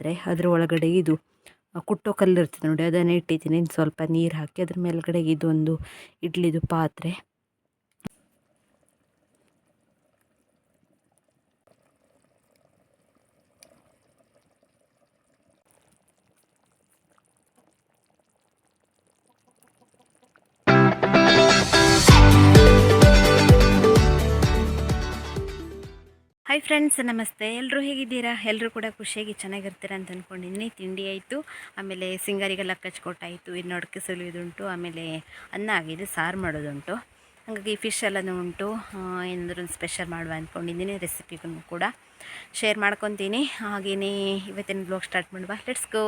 ಪಾತ್ರೆ ಅದರ ಒಳಗಡೆ ಇದು ಕುಟ್ಟೋ ಕಲ್ಲು ಇರ್ತದೆ ನೋಡಿ, ಅದನ್ನು ಇಟ್ಟಿದ್ದೀನಿ. ಸ್ವಲ್ಪ ನೀರು ಹಾಕಿ ಅದ್ರ ಮೇಲುಗಡೆ ಇದೊಂದು ಇಡ್ಲಿದು ಪಾತ್ರೆ. ಹಾಯ್ ಫ್ರೆಂಡ್ಸ್, ನಮಸ್ತೆ. ಎಲ್ಲರೂ ಹೇಗಿದ್ದೀರಾ? ಎಲ್ಲರೂ ಕೂಡ ಖುಷಿಯಾಗಿ ಚೆನ್ನಾಗಿರ್ತೀರ ಅಂತ ಅಂದ್ಕೊಂಡಿದ್ದೀನಿ ತಿಂಡಿ ಆಯಿತು, ಆಮೇಲೆ ಸಿಂಗಾರಿಗೆಲ್ಲ ಕಚ್ಕೊಟ್ಟಾಯಿತು, ಇನ್ನು ಅಡಿಕೆ ಸುಲಿಯೋದುಂಟು ಆಮೇಲೆ ಅನ್ನ ಆಗಿದೆ ಸಾರು ಮಾಡೋದುಂಟು. ಹಾಗಾಗಿ ಫಿಶ್ ಎಲ್ಲನೂ ಉಂಟು. ಏನಾದರೂ ಒಂದು ಸ್ಪೆಷಲ್ ಮಾಡುವ ಅಂದ್ಕೊಂಡಿದ್ದೀನಿ ರೆಸಿಪಿಗೂ ಕೂಡ ಶೇರ್ ಮಾಡ್ಕೊತೀನಿ. ಹಾಗೆಯೇ ಇವತ್ತಿನ ಬ್ಲಾಗ್ ಸ್ಟಾರ್ಟ್ ಮಾಡುವ. ಲೆಟ್ಸ್ ಗೋ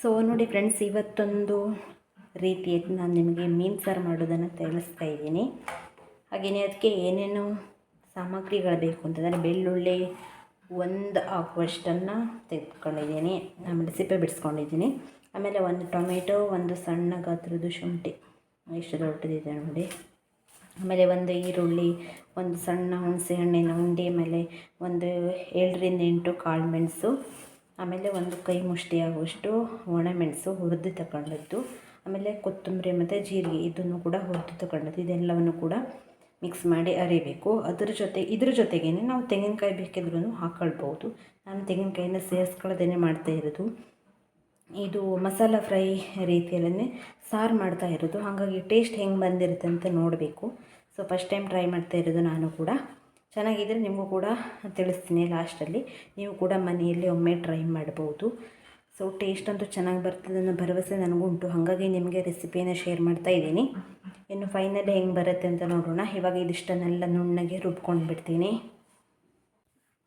ಸೊ ನೋಡಿ ಫ್ರೆಂಡ್ಸ್ ಇವತ್ತೊಂದು ರೀತಿಯಲ್ಲಿ ನಾನು ನಿಮಗೆ ಮೀನು ಸಾರು ಮಾಡೋದನ್ನು ತಿಳಿಸ್ತಾ ಇದ್ದೀನಿ. ಹಾಗೆಯೇ ಅದಕ್ಕೆ ಏನೇನು ಸಾಮಗ್ರಿಗಳು ಬೇಕು ಅಂತಂದರೆ ಬೆಳ್ಳುಳ್ಳಿ ಒಂದು ಆಗುವಷ್ಟನ್ನು ತೆಗೆದುಕೊಂಡಿದ್ದೀನಿ. ಆಮೇಲೆ ಸಿಪ್ಪೆ ಬಿಡಿಸ್ಕೊಂಡಿದ್ದೀನಿ. ಆಮೇಲೆ ಒಂದು ಟೊಮೆಟೊ, ಒಂದು ಸಣ್ಣ ಗಾತ್ರದ ಶುಂಠಿ. ಎಷ್ಟು ದೊಡ್ಡದಿದೆ ನೋಡಿ. ಆಮೇಲೆ ಒಂದು ಈರುಳ್ಳಿ, ಒಂದು ಸಣ್ಣ ಹುಣಸೆ ಹಣ್ಣಿನ ಉಂಡೆ, ಆಮೇಲೆ ಒಂದು ಏಳರಿಂದ ಎಂಟು ಕಾಳು ಮೆಣಸು. ಆಮೇಲೆ ಒಂದು ಕೈ ಮುಷ್ಟಿಯಾಗುವಷ್ಟು ಒಣಮೆಣಸು ಹುರಿದು ತಗೊಂಡದ್ದು ಆಮೇಲೆ ಕೊತ್ತಂಬರಿ ಮತ್ತು ಜೀರಿಗೆ ಇದನ್ನು ಕೂಡ ಹುರಿದು ತಗೊಂಡದ್ದು ಇದೆಲ್ಲವನ್ನು ಕೂಡ ಮಿಕ್ಸ್ ಮಾಡಿ ಅರಿಬೇಕು. ಅದರ ಜೊತೆ, ಇದ್ರ ಜೊತೆಗೇ ನಾವು ತೆಂಗಿನಕಾಯಿ ಬೇಕಿದ್ರೂ ಹಾಕ್ಕೊಳ್ಬೋದು ನಾನು ತೆಂಗಿನಕಾಯಿನ ಸೇರಿಸ್ಕೊಳ್ಳೋದೇ ಮಾಡ್ತಾ ಇರೋದು. ಇದು ಮಸಾಲ ಫ್ರೈ ರೀತಿಯಲ್ಲೇ ಸಾರು ಮಾಡ್ತಾ ಇರೋದು. ಹಾಗಾಗಿ ಟೇಸ್ಟ್ ಹೆಂಗೆ ಬಂದಿರುತ್ತೆ ಅಂತ ನೋಡಬೇಕು. ಸೊ ಫಸ್ಟ್ ಟೈಮ್ ಟ್ರೈ ಮಾಡ್ತಾ ಇರೋದು ನಾನು ಕೂಡ. ಚೆನ್ನಾಗಿದ್ದರೆ ನಿಮಗೂ ಕೂಡ ತಿಳಿಸ್ತೀನಿ ಲಾಸ್ಟಲ್ಲಿ. ನೀವು ಕೂಡ ಮನೆಯಲ್ಲಿ ಒಮ್ಮೆ ಟ್ರೈ ಮಾಡ್ಬೋದು. ಸೊ ಟೇಸ್ಟ್ ಅಂತೂ ಚೆನ್ನಾಗಿ ಬರ್ತದೆ, ಅನ್ನೋ ಭರವಸೆ ನನಗುಂಟು ಹಾಗಾಗಿ ನಿಮಗೆ ರೆಸಿಪಿಯನ್ನು ಶೇರ್ ಮಾಡ್ತಾ ಇದ್ದೀನಿ. ಇನ್ನು ಫೈನಲಿ ಹೆಂಗೆ ಬರುತ್ತೆ ಅಂತ ನೋಡೋಣ. ಇವಾಗ ಇದಿಷ್ಟನ್ನೆಲ್ಲ ನುಣ್ಣಗೆ ರುಬ್ಕೊಂಡು ಬಿಡ್ತೀನಿ.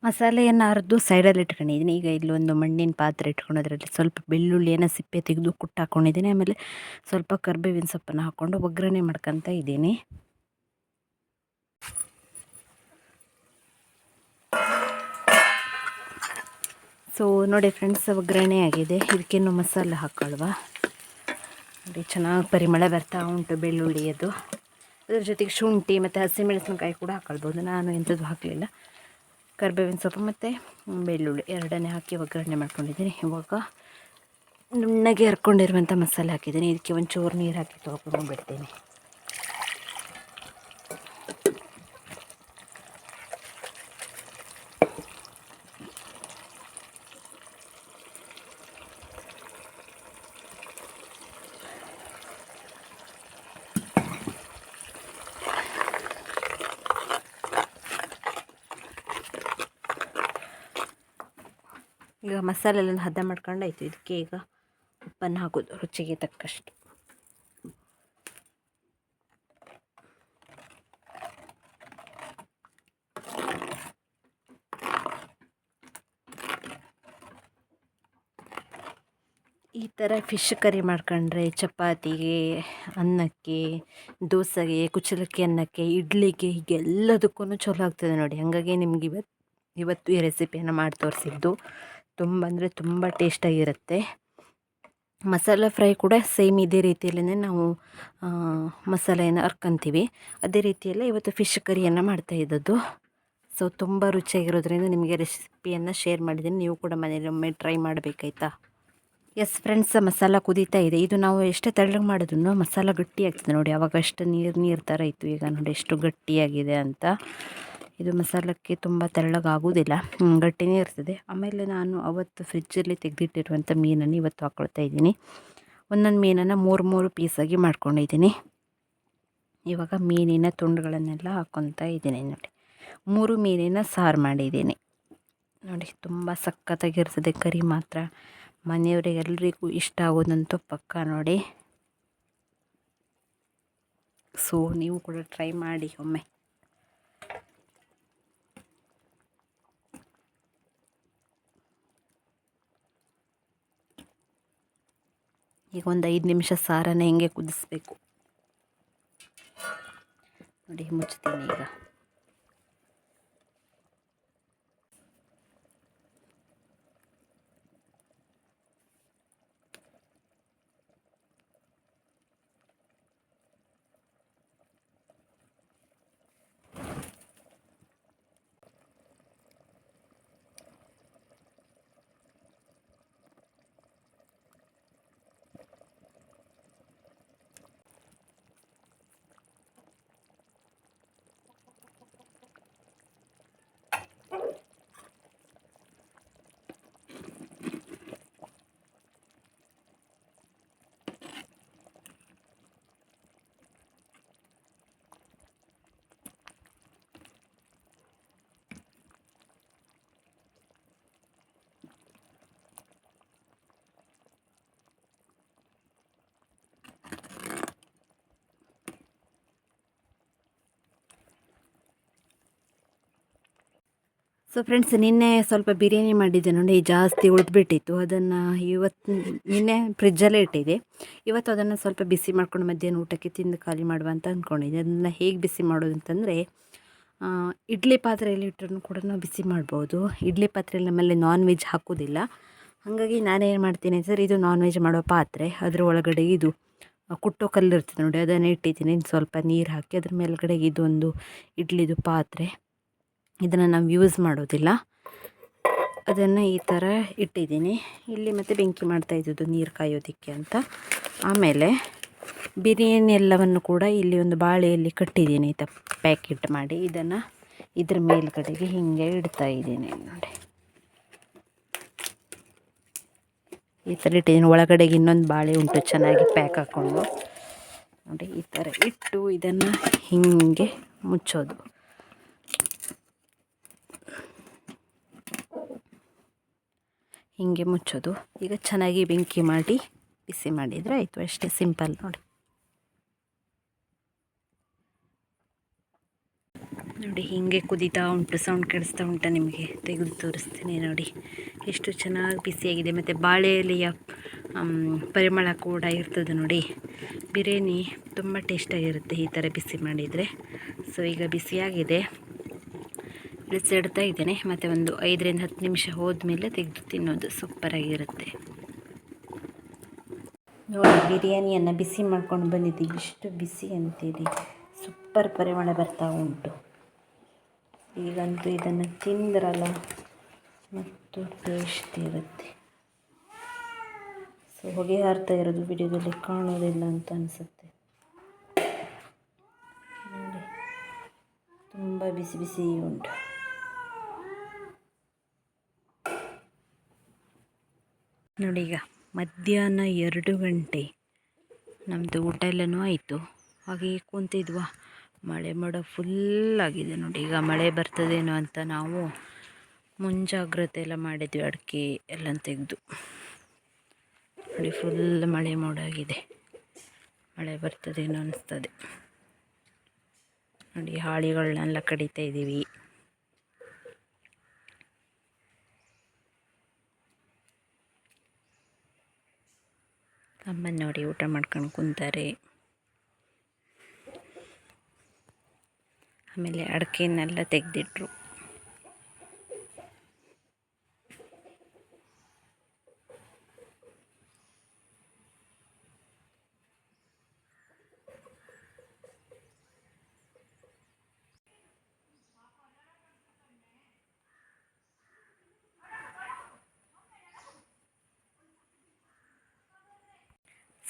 ಮಸಾಲೆಯನ್ನು ಅರ್ದು ಸೈಡಲ್ಲಿ ಇಟ್ಕೊಂಡಿದ್ದೀನಿ. ಈಗ ಇಲ್ಲೊಂದು ಮಣ್ಣಿನ ಪಾತ್ರೆ ಇಟ್ಕೊಂಡು ಅದರಲ್ಲಿ ಸ್ವಲ್ಪ ಬೆಳ್ಳುಳ್ಳಿಯನ್ನು ಸಿಪ್ಪೆ ತೆಗೆದು ಕುಟ್ಟಾಕೊಂಡಿದ್ದೀನಿ. ಆಮೇಲೆ ಸ್ವಲ್ಪ ಕರ್ಬೇವಿನ ಸೊಪ್ಪನ್ನು ಹಾಕ್ಕೊಂಡು ಒಗ್ಗರಣೆ ಮಾಡ್ಕೊತ ಇದ್ದೀನಿ. ಸೊ ನೋಡಿ ಫ್ರೆಂಡ್ಸ್ ಒಗ್ಗರಣೆ ಆಗಿದೆ. ಇದಕ್ಕೇನು ಮಸಾಲೆ ಹಾಕೊಳ್ವ ನೋಡಿ, ಚೆನ್ನಾಗಿ ಪರಿಮಳ ಬರ್ತಾ ಉಂಟು ಬೆಳ್ಳುಳ್ಳಿಯದು ಅದ್ರ ಜೊತೆಗೆ ಶುಂಠಿ ಮತ್ತು ಹಸಿಮೆಣಸಿನಕಾಯಿ ಕೂಡ ಹಾಕೊಳ್ಬೋದು ನಾನು ಎಂಥದ್ದು ಹಾಕಲಿಲ್ಲ. ಕರ್ಬೇವಿನ ಸೊಪ್ಪು ಮತ್ತು ಬೆಳ್ಳುಳ್ಳಿ. ಎರಡನೇ ಹಾಕಿ ಒಗ್ಗರಣೆ ಮಾಡ್ಕೊಂಡಿದ್ದೀನಿ. ಇವಾಗ ನುಣ್ಣಗೆ ಹರ್ಕೊಂಡಿರುವಂಥ ಮಸಾಲೆ ಹಾಕಿದ್ದೀನಿ. ಇದಕ್ಕೆ ಒಂಚೂರು ನೀರು ಹಾಕಿ ತೊಗೊಂಡು ಬಿಡ್ತೀನಿ. ಈಗ ಮಸಾಲೆ ಎಲ್ಲ ಹದ ಮಾಡ್ಕೊಂಡಾಯ್ತು. ಇದಕ್ಕೆ ಈಗ ಉಪ್ಪನ್ನು ಹಾಕೋದು, ರುಚಿಗೆ ತಕ್ಕಷ್ಟು. ಈ ಥರ ಫಿಶ್ ಕರಿ ಮಾಡ್ಕೊಂಡ್ರೆ ಚಪಾತಿಗೆ, ಅನ್ನಕ್ಕೆ, ದೋಸೆಗೆ ಕುಚಲಕ್ಕಿ ಅನ್ನಕ್ಕೆ, ಇಡ್ಲಿಗೆ ಹೀಗೆಲ್ಲದಕ್ಕೂ ಚಲೋ ಆಗ್ತದೆ ನೋಡಿ. ಹಾಗಾಗಿ ನಿಮ್ಗೆ ಇವತ್ತು ಇವತ್ತು ಈ ರೆಸಿಪಿಯನ್ನು ಮಾಡಿ ತೋರಿಸಿದ್ದು ತುಂಬ ಅಂದರೆ ತುಂಬ ಟೇಸ್ಟಾಗಿರುತ್ತೆ. ಮಸಾಲ ಫ್ರೈ ಕೂಡ ಸೇಮ್ ಇದೇ ರೀತಿಯಲ್ಲೇ ನಾವು ಮಸಾಲೆಯನ್ನು ಅರ್ಕಂತೀವಿ. ಅದೇ ರೀತಿಯಲ್ಲೇ ಇವತ್ತು ಫಿಶ್ ಕರಿಯನ್ನು ಮಾಡ್ತಾ ಇದ್ದದ್ದು. ಸೊ, ತುಂಬ ರುಚಿಯಾಗಿರೋದ್ರಿಂದ ನಿಮಗೆ ರೆಸಿಪಿಯನ್ನು ಶೇರ್ ಮಾಡಿದ್ದೀನಿ. ನೀವು ಕೂಡ ಮನೇಲಿ ಒಮ್ಮೆ ಟ್ರೈ ಮಾಡಬೇಕಾಯ್ತಾ? ಎಸ್ ಫ್ರೆಂಡ್ಸ್ ಮಸಾಲ ಕುದೀತಾ ಇದೆ. ಇದು ನಾವು ಎಷ್ಟೇ ತೆಳ್ಳಗೆ ಮಾಡಿದ್ರು ಮಸಾಲ ಗಟ್ಟಿ ಆಗ್ತದೆ ನೋಡಿ. ಅವಾಗ ಅಷ್ಟು ನೀರು ನೀರು ಥರ ಇತ್ತು. ಈಗ ನೋಡಿ, ಎಷ್ಟು ಗಟ್ಟಿಯಾಗಿದೆ ಅಂತ. ಇದು ಮಸಾಲಕ್ಕೆ ತುಂಬ ತೆಳ್ಳಗಾಗೋದಿಲ್ಲ ಗಟ್ಟಿಯೇ ಗಟ್ಟಿನೇ ಇರ್ತದೆ. ಆಮೇಲೆ ನಾನು ಅವತ್ತು ಫ್ರಿಜ್ಜಲ್ಲಿ ತೆಗೆದಿಟ್ಟಿರುವಂಥ ಮೀನನ್ನು ಇವತ್ತು ಹಾಕ್ಕೊಳ್ತಾ ಇದ್ದೀನಿ. ಒಂದೊಂದು ಮೀನನ್ನು ಮೂರು ಮೂರು ಪೀಸಾಗಿ ಮಾಡ್ಕೊಂಡಿದ್ದೀನಿ ಇವಾಗ ಮೀನಿನ ತುಂಡುಗಳನ್ನೆಲ್ಲ ಹಾಕ್ಕೊತಾ ಇದ್ದೀನಿ ನೋಡಿ. ಮೂರು ಮೀನಿನ ಸಾರು ಮಾಡಿದ್ದೀನಿ. ನೋಡಿ, ತುಂಬ ಸಖತ್ತಾಗಿರ್ತದೆ ಕರಿ ಮಾತ್ರ. ಮನೆಯವರಿಗೆಲ್ಲರಿಗೂ ಇಷ್ಟ ಆಗೋದಂತೂ ಪಕ್ಕ ನೋಡಿ. ಸೊ ನೀವು ಕೂಡ ಟ್ರೈ ಮಾಡಿ ಒಮ್ಮೆ. ಈಗ ಒಂದು ಐದು ನಿಮಿಷ ಸಾರನ್ನು ಹೆಂಗೆ ಕುದಿಸ್ಬೇಕು. ನೋಡಿ ಮುಚ್ತೀನಿ ಈಗ. ಸೊ ಫ್ರೆಂಡ್ಸ್ ನಿನ್ನೆ ಸ್ವಲ್ಪ ಬಿರಿಯಾನಿ ಮಾಡಿದ್ದೆ ನೋಡಿ, ಜಾಸ್ತಿ ಉಳಿದ್ಬಿಟ್ಟಿತ್ತು. ಅದನ್ನು ಇವತ್ತು ನಿನ್ನೆ ಫ್ರಿಜ್ಜಲ್ಲೇ ಇಟ್ಟಿದೆ ಇವತ್ತು ಅದನ್ನು ಸ್ವಲ್ಪ ಬಿಸಿ ಮಾಡ್ಕೊಂಡು ಮಧ್ಯಾಹ್ನ ಊಟಕ್ಕೆ ತಿಂದು ಖಾಲಿ ಮಾಡುವ ಅಂತ ಅಂದ್ಕೊಂಡಿದ್ದೆ ಅದನ್ನು ಹೇಗೆ ಬಿಸಿ ಮಾಡೋದು ಅಂತಂದರೆ ಇಡ್ಲಿ ಪಾತ್ರೆಯಲ್ಲಿ ಇಟ್ಟರೂ ಕೂಡ ನಾವು ಬಿಸಿ ಮಾಡ್ಬೋದು. ಇಡ್ಲಿ ಪಾತ್ರೆಯಲ್ಲಿ ನಮ್ಮಲ್ಲಿ ನಾನ್ ವೆಜ್ ಹಾಕೋದಿಲ್ಲ. ಹಾಗಾಗಿ ನಾನೇನು ಮಾಡ್ತೀನಿ ಸರ್ ಇದು ನಾನ್ ವೆಜ್ ಮಾಡೋ ಪಾತ್ರೆ. ಅದರ ಒಳಗಡೆ ಇದು ಕುಟ್ಟೋ ಕಲ್ಲು ಇರ್ತದೆ ನೋಡಿ, ಅದನ್ನು ಇಟ್ಟಿದ್ದೀನಿ. ಸ್ವಲ್ಪ ನೀರು ಹಾಕಿ ಅದ್ರ ಮೇಲ್ಗಡೆ ಇದೊಂದು ಇಡ್ಲಿದು ಪಾತ್ರೆ. ಇದನ್ನು ನಾವು ಯೂಸ್ ಮಾಡೋದಿಲ್ಲ. ಅದನ್ನು ಈ ಥರ ಇಟ್ಟಿದ್ದೀನಿ. ಇಲ್ಲಿ ಮತ್ತು ಬೆಂಕಿ ಮಾಡ್ತಾ ಇದ್ದದ್ದು ನೀರು ಕಾಯೋದಕ್ಕೆ ಅಂತ. ಆಮೇಲೆ ಬಿರಿಯಾನಿ ಎಲ್ಲವನ್ನು ಕೂಡ ಇಲ್ಲಿ ಒಂದು ಬಾಳೆಯಲ್ಲಿ ಕಟ್ಟಿದ್ದೀನಿ ಈ ಪ್ಯಾಕೆಟ್ ಮಾಡಿ. ಇದನ್ನು ಇದ್ರ ಮೇಲ್ಗಡೆಗೆ ಹೀಗೆ ಇಡ್ತಾ ಇದ್ದೀನಿ ನೋಡಿ. ಈ ಥರ ಇಟ್ಟಿದ್ದೀನಿ. ಒಳಗಡೆಗೆ ಇನ್ನೊಂದು ಬಾಳೆ ಉಂಟು ಚೆನ್ನಾಗಿ ಪ್ಯಾಕ್ ಹಾಕ್ಕೊಂಡು ನೋಡಿ, ಈ ಥರ ಇಟ್ಟು ಇದನ್ನು ಹೀಗೆ ಮುಚ್ಚೋದು. ಹೀಗೆ ಮುಚ್ಚೋದು. ಈಗ ಚೆನ್ನಾಗಿ ಬೆಂಕಿ ಮಾಡಿ ಬಿಸಿ ಮಾಡಿದರೆ ಆಯಿತು, ಅಷ್ಟೇ ಸಿಂಪಲ್ ನೋಡಿ. ನೋಡಿ, ಹೀಗೆ ಕುದೀತಾ ಉಂಟು ಸೌಂಡ್ ಕೇಳಿಸ್ತಾ ಉಂಟು ನಿಮಗೆ. ತೆಗೆದು ತೋರಿಸ್ತೀನಿ ನೋಡಿ. ಎಷ್ಟು ಚೆನ್ನಾಗಿ ಬಿಸಿಯಾಗಿದೆ. ಮತ್ತು ಬಾಳೆ ಎಲೆಯ ಪರಿಮಳ ಕೂಡ ಇರ್ತದೆ ನೋಡಿ. ಬಿರಿಯಾನಿ ತುಂಬ ಟೇಸ್ಟಾಗಿರುತ್ತೆ ಈ ಥರ ಬಿಸಿ ಮಾಡಿದರೆ. ಸೊ ಈಗ ಬಿಸಿಯಾಗಿದೆ. ಇಡ್ತಾ ಇದ್ದೇನೆ. ಮತ್ತು ಒಂದು ಐದರಿಂದ ಹತ್ತು ನಿಮಿಷ ಹೋದ್ಮೇಲೆ ತೆಗೆದು ತಿನ್ನೋದು ಸೂಪರಾಗಿರುತ್ತೆ ನೋಡಿ, ಬಿರಿಯಾನಿಯನ್ನು ಬಿಸಿ ಮಾಡ್ಕೊಂಡು ಬಂದಿದ್ದೀವಿ ಇಷ್ಟು ಬಿಸಿ ಅಂತೀರಿ ಸೂಪರ್ ಪರಿಮಳ ಬರ್ತಾ ಉಂಟು. ಈಗಂತೂ ಇದನ್ನು ತಿಂದ್ರಲ್ಲ, ಮತ್ತು ಟೇಸ್ಟ್ ಇರುತ್ತೆ. ಸೊ ಹೊಗೆ ಹಾರ್ತಾ ಇರೋದು ವಿಡಿಯೋದಲ್ಲಿ ಕಾಣೋದಿಲ್ಲ ಅಂತ ಅನಿಸುತ್ತೆ. ತುಂಬ ಬಿಸಿ ಬಿಸಿ ಉಂಟು. ನೋಡಿ ಈಗ ಮಧ್ಯಾಹ್ನ ಎರಡು ಗಂಟೆ. ನಮ್ಮದು ಊಟ ಎಲ್ಲನೂ ಆಯಿತು. ಹಾಗೆ ಕುಂತಿದ್ವಾ. ಮಳೆ ಮೋಡ ಫುಲ್ಲಾಗಿದೆ ನೋಡಿ. ಈಗ ಮಳೆ ಬರ್ತದೇನೋ ಅಂತ ನಾವು ಮುಂಜಾಗ್ರತೆ ಎಲ್ಲ ಮಾಡಿದ್ವಿ, ಅಡಿಕೆ ಎಲ್ಲ ತೆಗೆದು. ನೋಡಿ ಫುಲ್ ಮಳೆ ಮೋಡ ಆಗಿದೆ. ಮಳೆ ಬರ್ತದೇನೋ ಅನಿಸ್ತದೆ. ನೋಡಿ, ಹಾಳಿಗಳನ್ನೆಲ್ಲ ಕಡಿತಾ ಇದ್ದೀವಿ ಅಮ್ಮನ ನೋಡಿ ಊಟ ಮಾಡ್ಕೊಂಡು ಕುಂತಾರೆ. ಆಮೇಲೆ ಅಡಿಕೆನೆಲ್ಲ ತೆಗೆದಿಟ್ರು.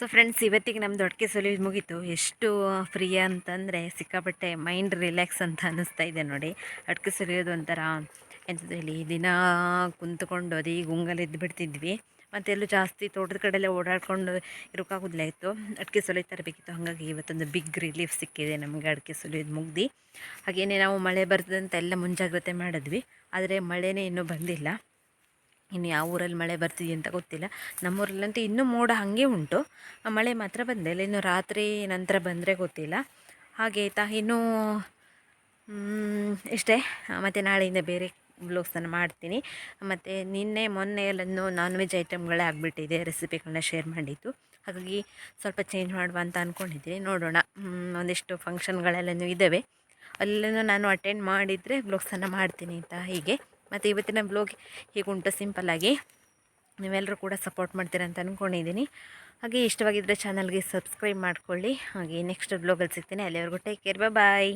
ಸೊ ಫ್ರೆಂಡ್ಸ್ ಇವತ್ತಿಗೆ ನಮ್ಮ ಅಡಿಕೆ ಸುಲಿಯೋದು ಮುಗೀತು. ಎಷ್ಟು ಫ್ರೀ ಅಂತಂದರೆ ಸಿಕ್ಕಾಪಟ್ಟೆ ಮೈಂಡ್ ರಿಲ್ಯಾಕ್ಸ್ ಅಂತ ಅನ್ನಿಸ್ತಾ ಇದೆ ನೋಡಿ. ಅಡಿಕೆ ಸುಲಿಯೋದು ಒಂಥರ ಎಂಥದ್ದು ಹೇಳಿ, ದಿನ ಕುಂತ್ಕೊಂಡು ಅದೇ ಗುಂಗಲ್ಲಿ ಬಿಡ್ತಿದ್ವಿ ಮತ್ತು ಎಲ್ಲೂ ಜಾಸ್ತಿ ತೋಟದ ಕಡೆಯಲ್ಲೇ ಓಡಾಡ್ಕೊಂಡು ಇರೋಕ್ಕಾಗೋದಿಲ್ಲ ಇತ್ತು. ಅಡಿಕೆ ಸುಲಿಗೆ ತರಬೇಕಿತ್ತು. ಹಾಗಾಗಿ ಇವತ್ತೊಂದು ಬಿಗ್ ರಿಲೀಫ್ ಸಿಕ್ಕಿದೆ ನಮಗೆ ಅಡಿಕೆ ಸುಲಿಯೋದು ಮುಗ್ದು. ಹಾಗೆಯೇ ನಾವು ಮಳೆ ಬರ್ತದೆ ಅಂತ ಎಲ್ಲ ಮುಂಜಾಗ್ರತೆ ಮಾಡಿದ್ವಿ. ಆದರೆ ಮಳೆನೇ ಇನ್ನೂ ಬಂದಿಲ್ಲ. ಇನ್ನು ಯಾವ ಊರಲ್ಲಿ ಮಳೆ ಬರ್ತಿದೆ ಅಂತ ಗೊತ್ತಿಲ್ಲ. ನಮ್ಮೂರಲ್ಲಂತೂ ಇನ್ನೂ ಮೋಡ ಹಾಗೆ ಉಂಟು. ಮಳೆ ಮಾತ್ರ ಬಂದಿಲ್ಲ. ಇನ್ನು ರಾತ್ರಿ ನಂತರ ಬಂದರೆ ಗೊತ್ತಿಲ್ಲ. ಹಾಗೆ ಆಯಿತಾ ಇನ್ನೂ ಇಷ್ಟೇ ಮತ್ತು ನಾಳೆಯಿಂದ ಬೇರೆ ಬ್ಲಾಗ್ಸನ್ನು ಮಾಡ್ತೀನಿ. ಮತ್ತು ನಿನ್ನೆ, ಮೊನ್ನೆ ಎಲ್ಲನೂ ನಾನ್ ವೆಜ್ ಐಟಮ್ಗಳೇ ಆಗಿಬಿಟ್ಟಿದೆ. ರೆಸಿಪಿಗಳನ್ನ ಶೇರ್ ಮಾಡಿದ್ದು. ಹಾಗಾಗಿ ಸ್ವಲ್ಪ ಚೇಂಜ್ ಮಾಡುವ ಅಂತ ಅಂದ್ಕೊಂಡಿದ್ದೀನಿ ನೋಡೋಣ. ಒಂದಿಷ್ಟು ಫಂಕ್ಷನ್ಗಳೆಲ್ಲನೂ ಇದ್ದಾವೆ. ಅಲ್ಲೆಲ್ಲ ನಾನು ಅಟೆಂಡ್ ಮಾಡಿದರೆ ಬ್ಲೌಸನ್ನು ಮಾಡ್ತೀನಿ ಅಂತ ಹೀಗೆ. ಮತ್ತು ಇವತ್ತಿನ ಬ್ಲೋಗ್ ಹೀಗೆ ಉಂಟು ಸಿಂಪಲ್ಲಾಗಿ ನೀವೆಲ್ಲರೂ ಕೂಡ ಸಪೋರ್ಟ್ ಮಾಡ್ತೀರಂತ ಅಂದ್ಕೊಂಡಿದ್ದೀನಿ ಹಾಗೆ ಇಷ್ಟವಾಗಿದ್ದರೆ ಚಾನಲ್ಗೆ ಸಬ್ಸ್ಕ್ರೈಬ್ ಮಾಡ್ಕೊಳ್ಳಿ. ಹಾಗೆ ನೆಕ್ಸ್ಟ್ ಬ್ಲೋಗಲ್ಲಿ ಸಿಗ್ತೀನಿ. ಅಲ್ಲಿವರೆಗೂ ಟೇಕ್ ಕೇರ್ ಬಾಯ್